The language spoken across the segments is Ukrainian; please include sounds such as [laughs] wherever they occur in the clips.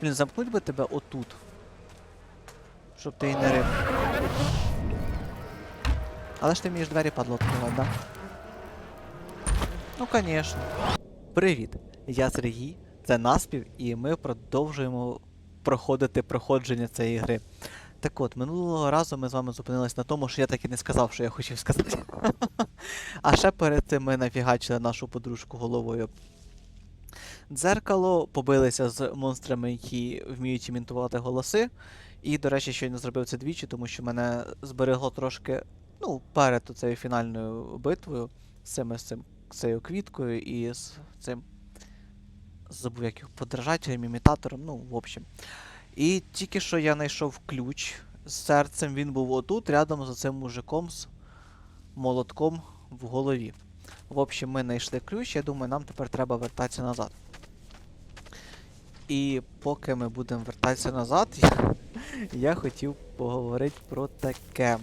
Блін, замкнуть би тебе отут. Щоб ти і не рив. Але ж ти вмієш двері падло відкривати, да? Ну, звісно. Привіт! Я Сергій, це Наспів, і ми продовжуємо проходити проходження цієї гри. Так от, минулого разу ми з вами зупинились на тому, що я так і не сказав, що я хотів сказати. [laughs] А ще перед цим ми нафігачили нашу подружку головою. Дзеркало побилися з монстрами, які вміють імітувати голоси. І, до речі, щойно зробив це двічі, тому що мене зберегло трошки ну, перед цією фінальною битвою з цими з цим цією квіткою і з цим. Забув як його подражателем, імітатором, ну, в общем. І тільки що я знайшов ключ з серцем, він був отут, рядом з цим мужиком з молотком в голові. В общем, ми знайшли ключ, я думаю, нам тепер треба вертатися назад. І поки ми будемо вертатися назад, я, я хотів поговорити про таке.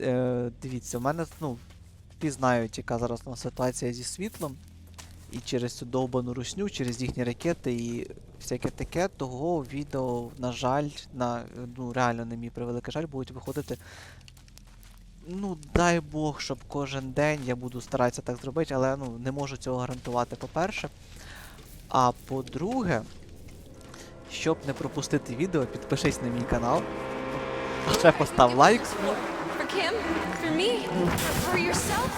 Е, дивіться, у мене, ну, всі яка зараз у нас ситуація зі світлом. І через цю довбану русню, через їхні ракети і всяке таке, того відео, на жаль, на, ну реально на мій превеликий жаль, будуть виходити. Ну, дай Бог, щоб кожен день я буду старатися так зробити, але ну, не можу цього гарантувати, по-перше. А по-друге, щоб не пропустити відео, підпишись на мій канал. Ще постав лайк. For Kim? For me? For, yourself?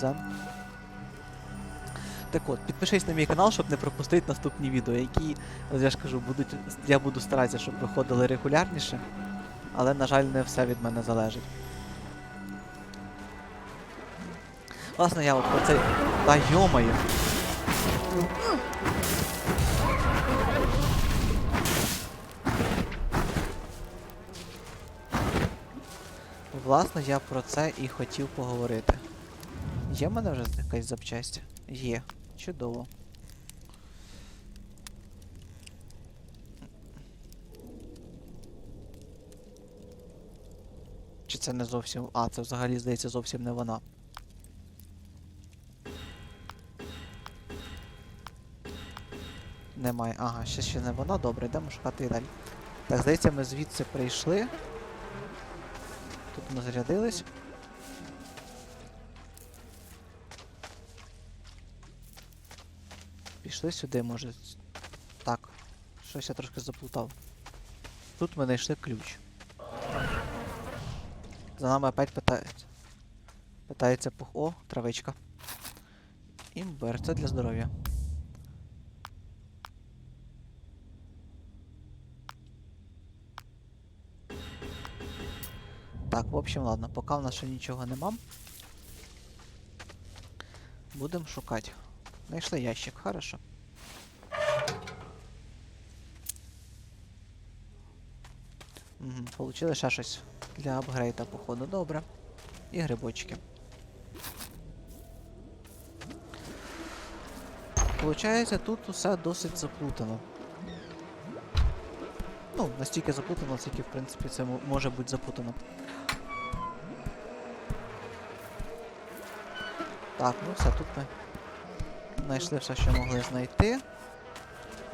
Дзен. Так от, підпишись на мій канал, щоб не пропустити наступні відео, які, я ж кажу, будуть. Я буду старатися, щоб виходили регулярніше. Але, на жаль, не все від мене залежить. Власне, я от про цей. Та йомаю. Власне, я про це і хотів поговорити. Є в мене вже якась запчасть? Є. Чудово. Чи це не зовсім. А, це взагалі здається зовсім не вона. Немає. Ага, ще ще не вона. Добре, йдемо шукати і далі. Так, здається, ми звідси прийшли. Тут ми зарядились. Пішли сюди, може. Так. Щось я трошки заплутав. Тут ми знайшли ключ. За нами опять питають. Питається пух. О, травичка. Імбер, це для здоров'я. Так, в общем, ладно, поки в нас ще нічого нема. Будемо шукати. Знайшли ящик, хорошо. Угу, получили ще щось для апгрейда, походу, добре. І грибочки. Получається, тут усе досить заплутано. Ну, настільки заплутано, наскільки, в принципі, це може бути запутано. Так, ну все, тут ми знайшли все, що могли знайти.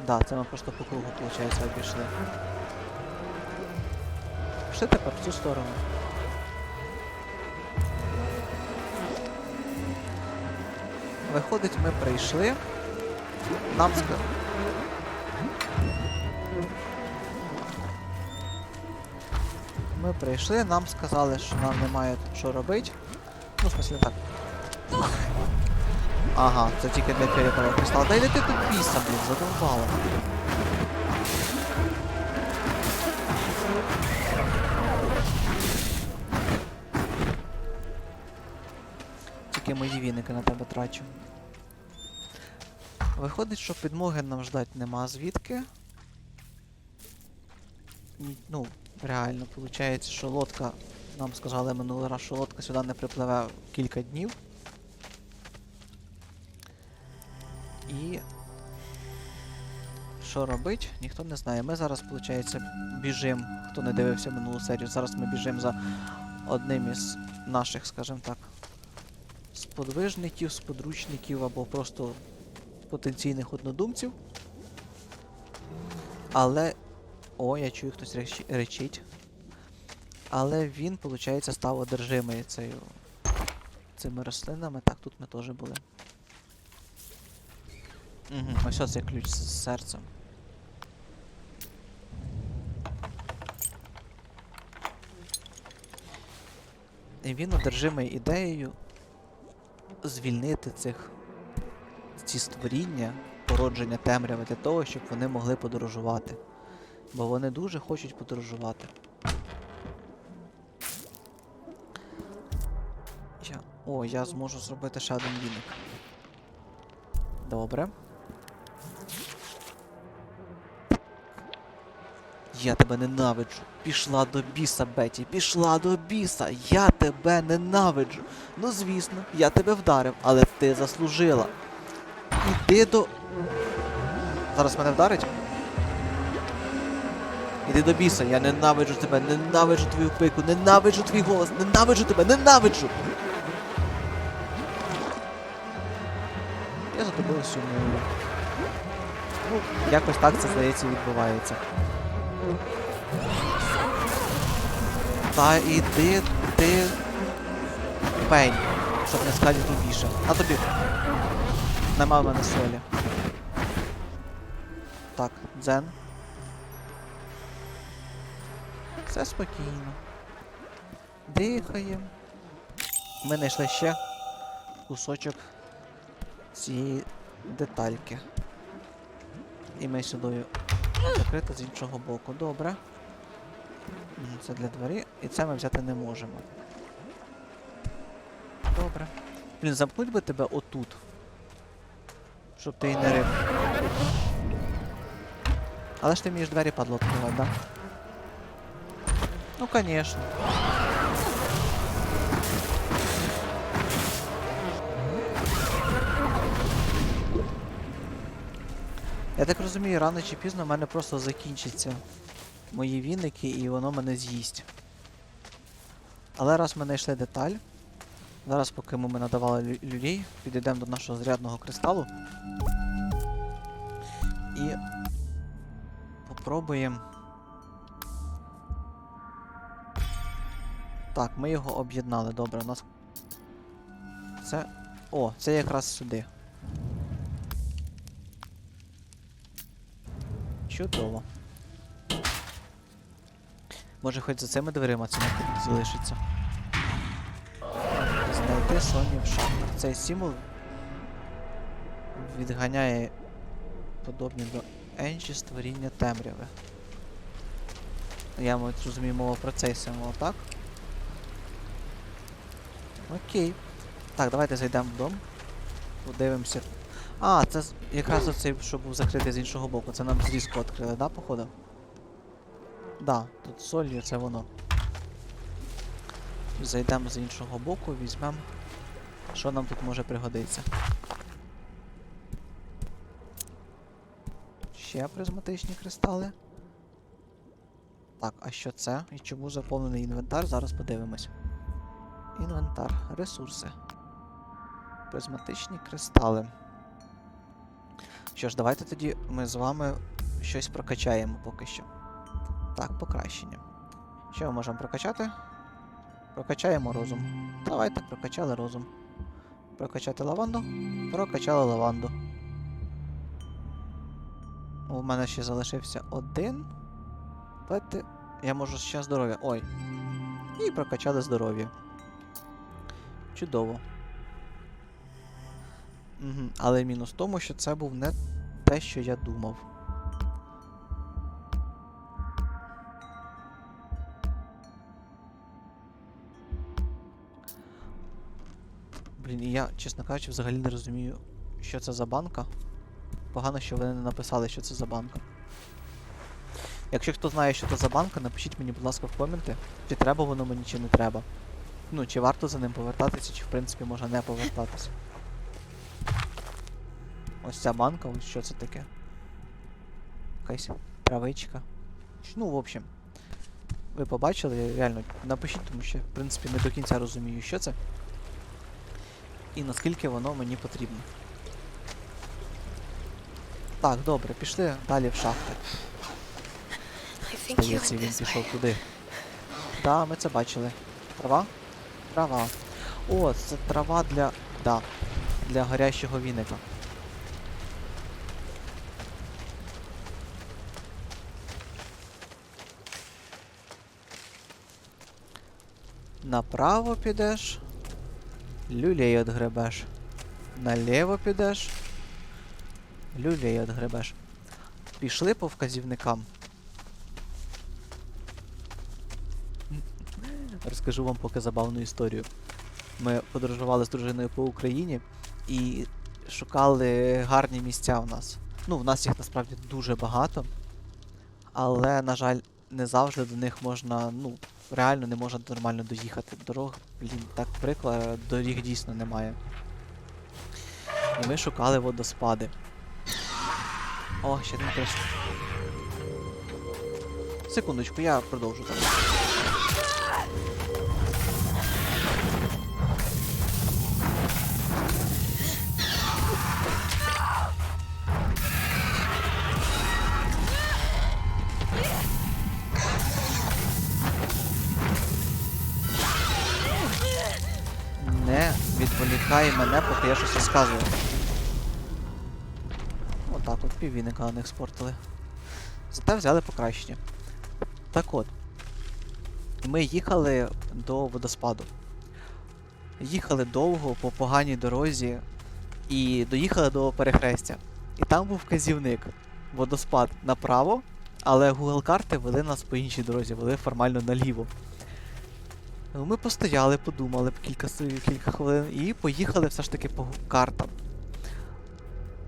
Да, це ми просто по кругу, виходить, обійшли. Пішли тепер в цю сторону. Виходить, ми прийшли. Нам ска... Ми прийшли, нам сказали, що нам немає що робити. Ну, в смысле так. Ага, це тільки для фіолетового кристала. Да йди ти тут біса, блін, задовбала. Тільки мої віники на тебе трачу. Виходить, що підмоги нам ждать нема звідки. Ну, реально, виходить, що лодка, нам сказали минулий раз, що лодка сюди не припливе кілька днів. І що робить, ніхто не знає. Ми зараз, виходить, біжимо, хто не дивився минулу серію, зараз ми біжимо за одним із наших, скажімо так, сподвижників, сподручників або просто потенційних однодумців. Але. О, я чую, хтось речі- речить. Але він, виходить, став одержимий цією, цими рослинами. Так, тут ми теж були. Угу, ось оцей ключ з серцем. І він одержимий ідеєю звільнити цих ці створіння, породження темряви для того, щоб вони могли подорожувати. Бо вони дуже хочуть подорожувати. Я... О, я зможу зробити ще один віник. Добре. Я тебе ненавиджу. Пішла до біса, Беті, пішла до біса. Я тебе ненавиджу. Ну звісно, я тебе вдарив, але ти заслужила. Іди до. Зараз мене вдарить? Іди до біса, я ненавиджу тебе, ненавиджу твою пику, ненавиджу твій голос, ненавиджу тебе, ненавиджу! Я за тобою. Ну, якось так це здається відбувається. Та іди ти пень, щоб не сказати грубіше. На тобі. Нема в мене солі. Так, дзен. Все спокійно. Дихаємо. Ми знайшли ще кусочок цієї детальки. І ми сюди закрито з іншого боку. Добре. Це для двері. І це ми взяти не можемо. Добре. Блін, замкнуть би тебе отут. Щоб ти і не рив. Але ж ти вмієш двері падло відкривати, да? Ну, конечно. Я так розумію, рано чи пізно в мене просто закінчаться мої віники і воно мене з'їсть. Але раз ми знайшли деталь, зараз поки ми надавали лю- підійдемо до нашого зарядного кристалу. І попробуємо. Так, ми його об'єднали. Добре, у нас. Це. О, це якраз сюди. Чудово. Може хоч за цими дверима це не залишиться. Знайти Соні в шахтах. Цей символ відганяє подобні до Енджі створіння темряви. Я мабуть, розумію мова про цей символ, так? Окей. Так, давайте зайдемо в дом. Подивимося. А, це якраз оцей, що був закритий з іншого боку. Це нам зрізку відкрили, да, походу? Да, тут солью, це воно. Зайдемо з іншого боку, візьмемо. Що нам тут може пригодитися? Ще призматичні кристали. Так, а що це? І чому заповнений інвентар? Зараз подивимось. Інвентар. Ресурси. Призматичні кристали. Що ж, давайте тоді ми з вами щось прокачаємо поки що. Так, покращення. Що ми можемо прокачати? Прокачаємо розум. Давайте прокачали розум. Прокачати лаванду. Прокачали лаванду. У мене ще залишився один. Давайте. Я можу ще здоров'я. Ой. І прокачали здоров'я. Чудово. Угу. Але мінус в тому, що це був не те, що я думав. Блін, і я, чесно кажучи, взагалі не розумію, що це за банка. Погано, що вони не написали, що це за банка. Якщо хто знає, що це за банка, напишіть мені, будь ласка, в коменти, чи треба воно мені, чи не треба. Ну, чи варто за ним повертатися, чи в принципі можна не повертатися. Ось ця банка, ось що це таке. якась травичка. Ну, в общем. Ви побачили, реально, напишіть, тому що, в принципі, не до кінця розумію, що це. І наскільки воно мені потрібно. Так, добре, пішли далі в шахти. Здається, він пішов туди. Да, ми це бачили. Трава? Трава. О, це трава для. Да. Для горящого віника. Направо підеш. Люлей отгребеш. Наліво підеш. Люлей отгребеш. Пішли по вказівникам. Розкажу вам поки забавну історію. Ми подорожували з дружиною по Україні і шукали гарні місця в нас. Ну, в нас їх насправді дуже багато, але, на жаль, не завжди до них можна, ну, реально не можна нормально доїхати. Дорог, блін, так прикла, доріг дійсно немає. І ми шукали водоспади. О, ще один теж. Секундочку, я продовжу там. Відволікай мене, поки я щось розказую. Отак от піввіника на них спортили. Зате взяли покращення. Так от. Ми їхали до водоспаду. Їхали довго по поганій дорозі і доїхали до перехрестя. І там був вказівник. Водоспад направо, але Google карти вели нас по іншій дорозі, вели формально наліво. Ну, Ми постояли, подумали кілька, кілька хвилин і поїхали все ж таки по картам.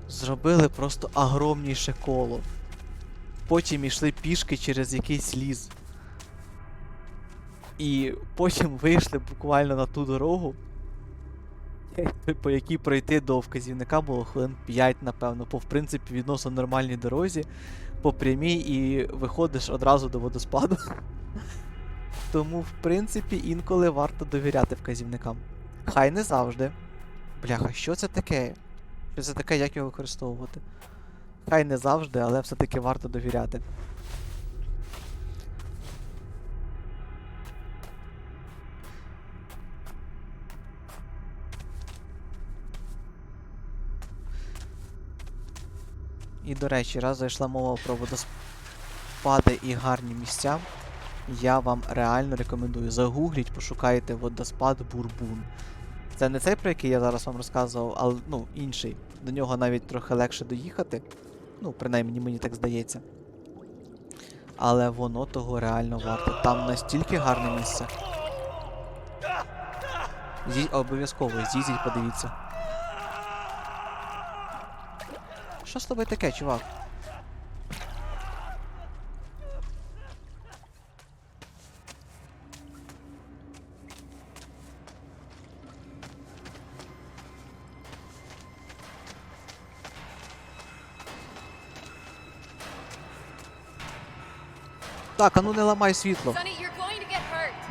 Зробили просто огромніше коло. Потім йшли пішки через якийсь ліс. І потім вийшли буквально на ту дорогу, [laughs] по якій пройти до вказівника було хвилин 5, напевно, по в принципі відносно нормальній дорозі, по прямій і виходиш одразу до водоспаду. [laughs] Тому, в принципі, інколи варто довіряти вказівникам. Хай не завжди. Бляха, що це таке? Що це таке, як його використовувати? Хай не завжди, але все-таки варто довіряти. І до речі, раз зайшла мова про водоспади і гарні місця, я вам реально рекомендую. Загугліть, пошукайте водоспад Бурбун. Це не цей, про який я зараз вам розказував, але ну, інший. До нього навіть трохи легше доїхати. Ну, принаймні мені так здається. Але воно того реально варто. Там настільки гарне місце. Зі... Обов'язково, з'їздіть, подивіться. Що з тобою таке, чувак? Так, а ну не ламай світло.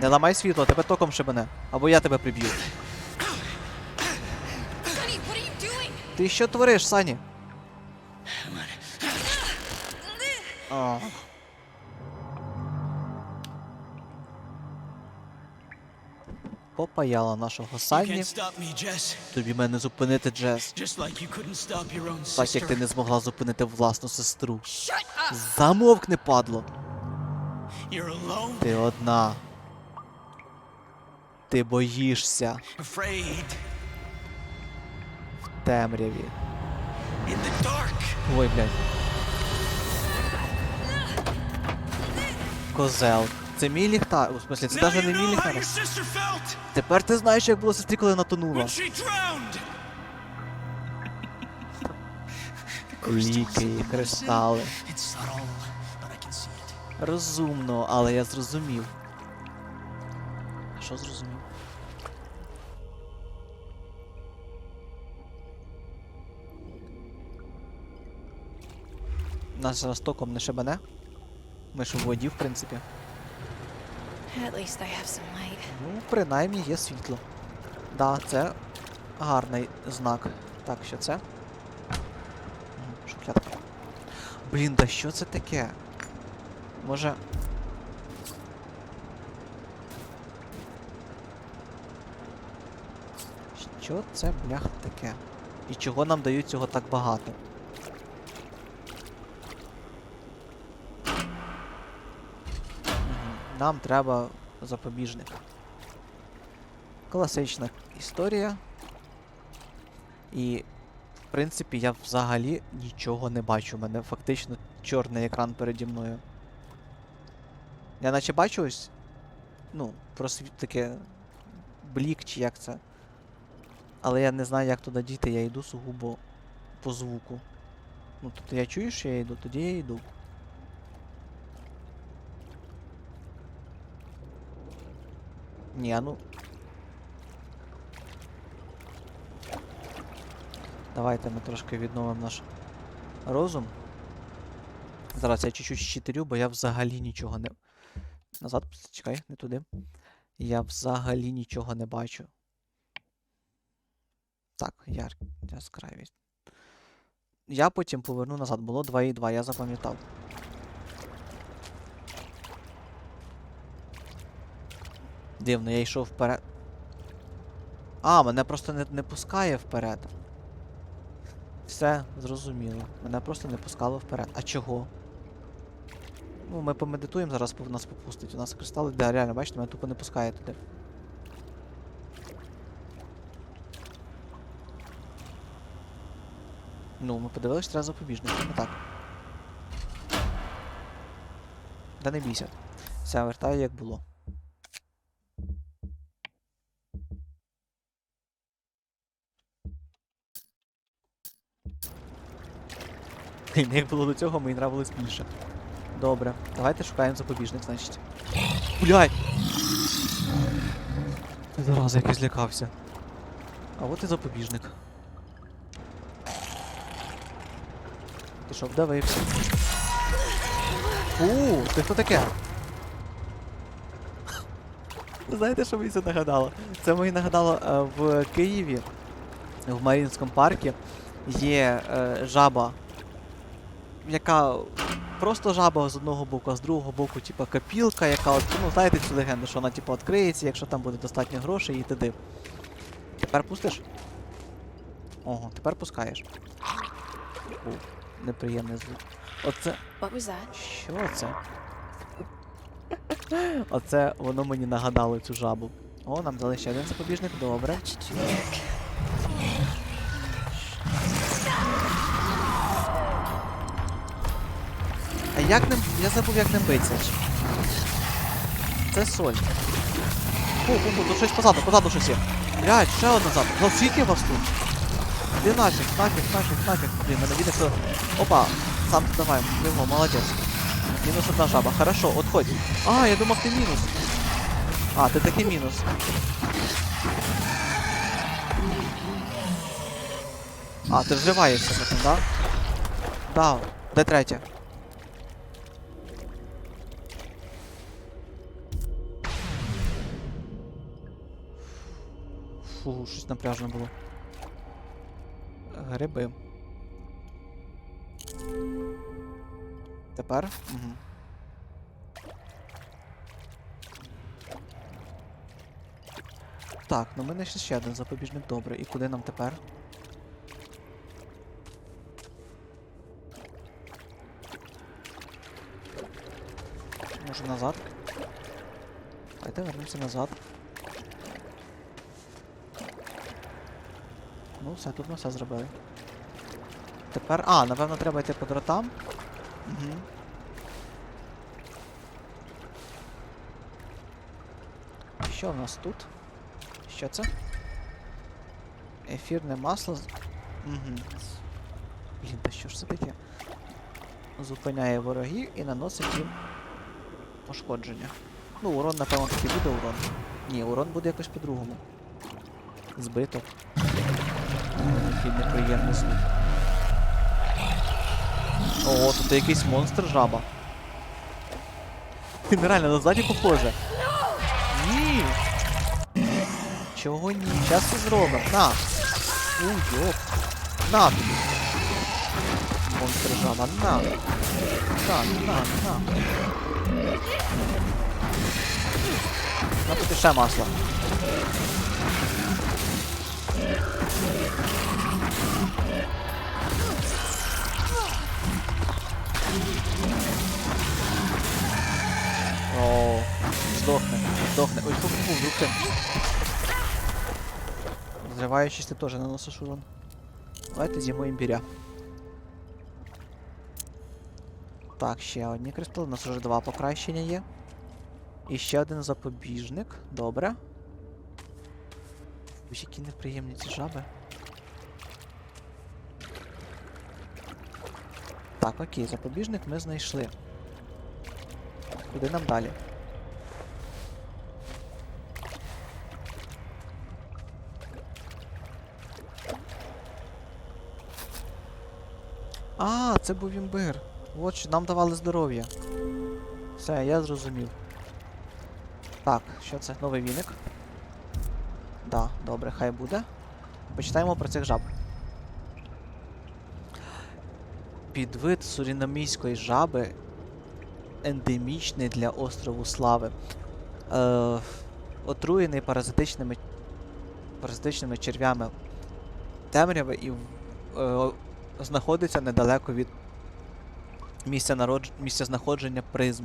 Не ламай світло, тебе током шибене. Або я тебе приб'ю. Ти що твориш, Сані? А. Попаяла нашого Санні. Тобі мене зупинити, Джес. Так як ти не змогла зупинити власну сестру. Замовкни, падло. Ти одна. Ти боїшся в темряві. Ой, блядь. Козел. Це мій ліхтар. У смысле, це навіть не мій ліхтар. Тепер ти знаєш, як було сестрі, коли вона тонула. when she drowned. Ліки і кристали. Розумно, але я зрозумів. А що зрозумів? Нас зараз током не шибане. Ми ж у воді, в принципі. Ну, принаймні є світло. Да, це гарний знак. Так, що це? Шухлядка. Блін, да що це таке? Може. Що це, блях, таке? І чого нам дають цього так багато? Нам треба запобіжник. Класична історія. І, в принципі, я взагалі нічого не бачу. У мене фактично чорний екран переді мною. Я наче бачу ось. Ну, просвіт таке. Блік чи як це. Але я не знаю, як туди дійти, я йду сугубо по звуку. Ну, тобто я чую, що я йду, тоді я йду. Ні, а ну. Давайте ми трошки відновимо наш розум. Зараз я чуть-чуть щитирю, бо я взагалі нічого не. Назад, чекай, не туди. Я взагалі нічого не бачу. Так, яр... яскравість. Я потім поверну назад. Було 2,2, я запам'ятав. Дивно, я йшов вперед. А, мене просто не, не пускає вперед. Все, зрозуміло. Мене просто не пускало вперед. А чого? Ну, ми помедитуємо, зараз нас попустить. У нас кристали, да, реально, бачите, мене тупо не пускає туди. Ну, ми подивилися, треба запобіжник. Ну так. Да не бійся. Все, вертаю як було. Блін, Як було до цього, мені нравилось більше. Добре, давайте шукаємо запобіжник, значить. Блядь! Зараз який злякався. А от і запобіжник. Ти що, вдавився? У, ти хто таке? Знаєте, що мені це нагадало? Це мені нагадало е, в Києві, в Марінському парку, є е, жаба, яка просто жаба з одного боку, а з другого боку, типа копілка, яка от, ну знаєте цю легенду, що вона типу відкриється, якщо там буде достатньо грошей і т.д. Тепер пустиш? Ого, тепер пускаєш. О, неприємний звук. Оце. Що це? Оце воно мені нагадало цю жабу. О, нам дали ще один запобіжник, добре. Як ним. Я забув, як ним биться. Це соль. Фу, фу, фу, тут щось позаду, позаду щось є. Блядь, ще одна ззаду. Ну скільки вас тут? Іди нафіг, нафіг, нафіг, нафіг. Блін, мене видно, що... Опа, сам давай, прямо, молодець. Мінус одна жаба. Хорошо, отходь. А, я думав, ти мінус. А, ти таки мінус. А, ти вживаєшся потім, да? Да. Де третя? Фу, щось напряжно було. Гриби. Тепер? Угу. Так, ну мене ще ще один запобіжник добре. І куди нам тепер? Може назад? Давайте вернемося назад. Ну, все, тут ми все зробили. Тепер. А, напевно, треба йти по дротам. Угу. Що в нас тут? Що це? Ефірне масло. Угу. Блін, та що ж це таке? Зупиняє ворогів і наносить їм пошкодження. Ну, урон, напевно, таки буде урон. Ні, урон буде якось по-другому. Збиток. Який неприємний звук. О, тут якийсь монстр жаба. Реально на ззаді похоже. Ні. Чого ні? Щас це зробимо. На. У, йоп. На. Монстр жаба, на. На, на, на. На тобі ще масло. О, здохне, здохне. Ой, фу, фу, вдруг ти. Взриваючись, ти теж наносиш урон. Давайте з'їмо імбіря. Так, ще одні кристали. У нас вже два покращення є. І один запобіжник. Добре. Ось які неприємні ці жаби. Так, окей, запобіжник ми знайшли. Куди нам далі? А, це був імбир. От що нам давали здоров'я. Все, я зрозумів. Так, що це? Новий віник. Да, добре, хай буде. Почитаємо про цих жаб. Підвид сурінамійської жаби ендемічний для острову Слави. Е, отруєний паразитичними, паразитичними черв'ями темряви і е, знаходиться недалеко від місця, народж... місця знаходження призм.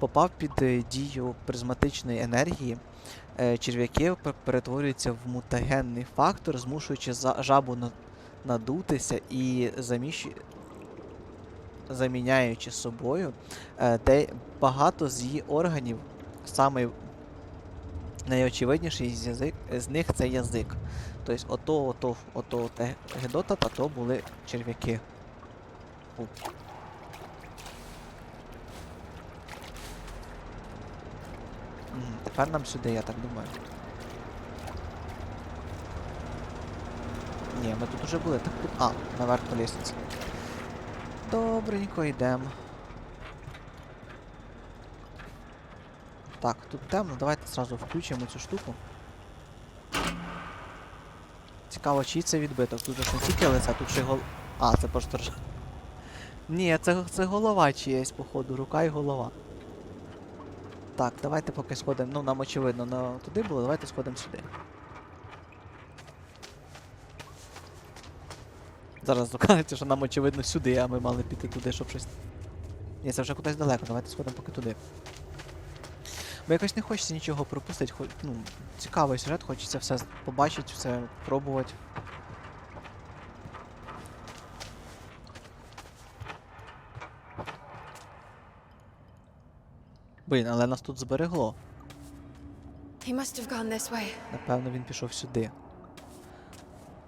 Попав під е, дію призматичної енергії, е, черв'яки перетворюються в мутагенний фактор, змушуючи жабу надутися і заміщ... заміняючи собою де багато з її органів, саме найочевидніший з них це язик. Тобто ото, ото, ото те Гедота, та то були черв'яки. Фу. Мгм, Тепер нам сюди, я так думаю. Ні, ми тут уже були, так тут. А, наверх по лестниці. Добренько йдемо. Так, тут темно, давайте зразу включимо цю штуку. Цікаво, чий це відбиток. Тут ж не тільки лице, тут ще й гол... А, це просто. Ні, це, це голова чиясь, походу, рука і голова. Так, давайте поки сходимо. Ну, нам очевидно, на туди було, давайте сходимо сюди. Зараз докажете, що нам очевидно сюди, а ми мали піти туди, щоб щось. Ні, це вже кудись далеко, давайте сходимо поки туди. Бо якось не хочеться нічого пропустити, хоч, ну, цікавий сюжет, хочеться все побачити, все пробувати. Блін, але нас тут зберегло. Напевно, він пішов сюди.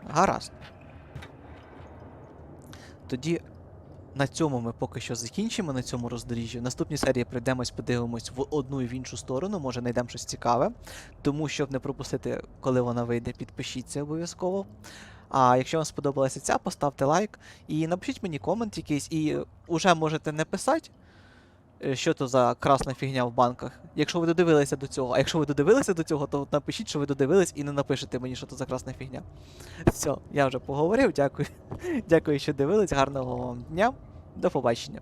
Гаразд. Тоді на цьому ми поки що закінчимо на цьому роздоріжжі. В наступній серії прийдемось, подивимось в одну і в іншу сторону, може знайдемо щось цікаве. Тому, щоб не пропустити, коли вона вийде, підпишіться обов'язково. А якщо вам сподобалася ця, поставте лайк і напишіть мені комент якийсь, і уже можете не писати, що то за красна фігня в банках. Якщо ви додивилися до цього, а якщо ви додивилися до цього, то напишіть, що ви додивились і не напишете мені, що то за красна фігня. Все, я вже поговорив. Дякую. [laughs] Дякую, що дивились. Гарного вам дня. До побачення.